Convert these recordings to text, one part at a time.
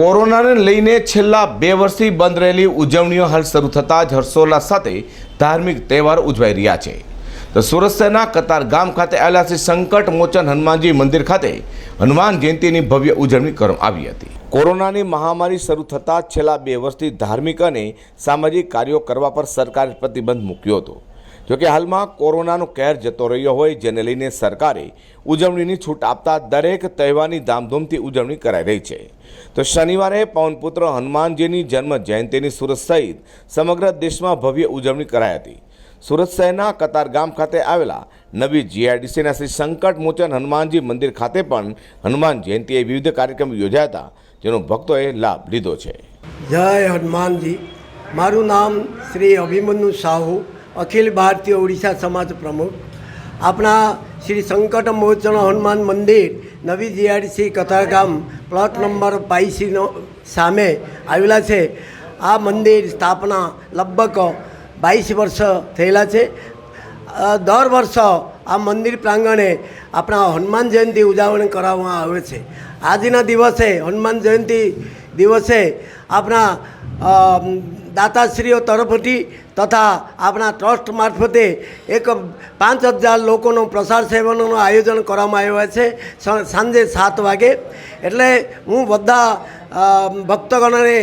કોરોનાને લઈને છેલ્લા બે વર્ષથી બંધ રહેલી ઉજવણીઓ હાલ શરૂ થતાં જ હર્ષોલ્લાસ સાથે ધાર્મિક તહેવાર ઉજવાઈ રહ્યા છે. તો સુરત શહેરના કતાર ગામ ખાતે આવેલા શ્રી સંકટ મોચન હનુમાનજી મંદિર ખાતે હનુમાન જયંતિની ભવ્ય ઉજવણી કરવામાં આવી હતી. કોરોનાની મહામારી શરૂ થતાં છેલ્લા બે વર્ષથી ધાર્મિક અને સામાજિક કાર્યો કરવા પર સરકારે પ્રતિબંધ મૂક્યો હતો. જોકે હાલમાં કોરોનાનો કહેર જતો રહ્યો હોય, જેને લઈને સરકારે ઉજવણીની છૂટ આપતા દરેક તહેવારની ધામધૂમથી ઉજવણી કરાઈ રહી છે. તો શનિવારે પવનપુત્ર હનુમાનજીની જન્મ જયંતિની સુરત સહિત સમગ્ર દેશમાં ભવ્ય ઉજવણી કરાઈ હતી. સુરત શહેરના કતાર ગામ ખાતે આવેલા નવી જીઆઈડીસીના શ્રી સંકટ મોચન હનુમાનજી મંદિર ખાતે પણ હનુમાન જયંતિએ વિવિધ કાર્યક્રમ યોજાયા હતા, જેનો ભક્તોએ લાભ લીધો છે. જય હનુમાનજી. મારું નામ શ્રી અભિમન્યુ સાહુ અખિલ ભારતીય ઓડિશા સમાજ પ્રમુખ. આપણા શ્રી સંકટ મોચન હનુમાન મંદિર, નવી જીઆરસી કતારગામ પ્લોટ નંબર બાઈસીનો સામે આવેલા છે. આ મંદિર સ્થાપના લગભગ બાવીસ વર્ષ થયેલા છે. દર વર્ષ આ મંદિર પ્રાંગણે આપણા હનુમાન જયંતિ ઉજવણી કરાવવામાં આવે છે. આજના દિવસે હનુમાન જયંતિ દિવસે આપણા દાતાશ્રીઓ તરફથી તથા આપણા ટ્રસ્ટ મારફતે એક પાંચ હજાર લોકોનો પ્રસાર સેવનનું આયોજન કરવામાં આવ્યું છે સાંજે સાત વાગે. એટલે હું બધા ભક્તગણોને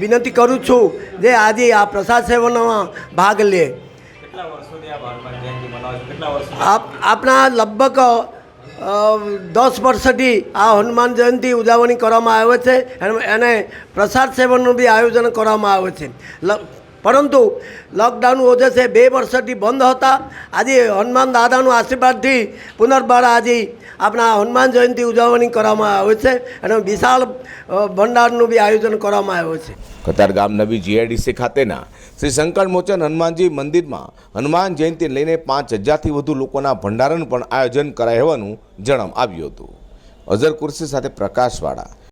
વિનંતી કરું છું જે આજે આ પ્રસાદ સેવનમાં ભાગ લે. આપણા લગભગ દસ વર્ષથી આ હનુમાન જયંતિ ઉજવણી કરવામાં આવે છે. અને પ્રસાદ સેવનનું બી આયોજન કરવામાં આવે છે. પરંતુ લોકડાઉન વજહથી બે વર્ષથી બંધ હતા. આજે હનુમાન દાદાનું આશીર્વાદથી પુનર્બાર આજે આપણા હનુમાન જયંતિ ઉજવણી કરવામાં આવે છે અને વિશાળ ભંડારનું બી આયોજન કરવામાં આવ્યું છે. કતારગામ નવી જીઆઈડીસી ખાતેના શ્રી શંકર મોચન હનુમાનજી મંદિરમાં હનુમાન જયંતિ લઈને પાંચ હજારથી વધુ લોકોના ભંડારણ પણ આયોજન કરાય હોવાનું જણાવ આવ્યું હતું. અઝર કુર્સી સાથે પ્રકાશવાળા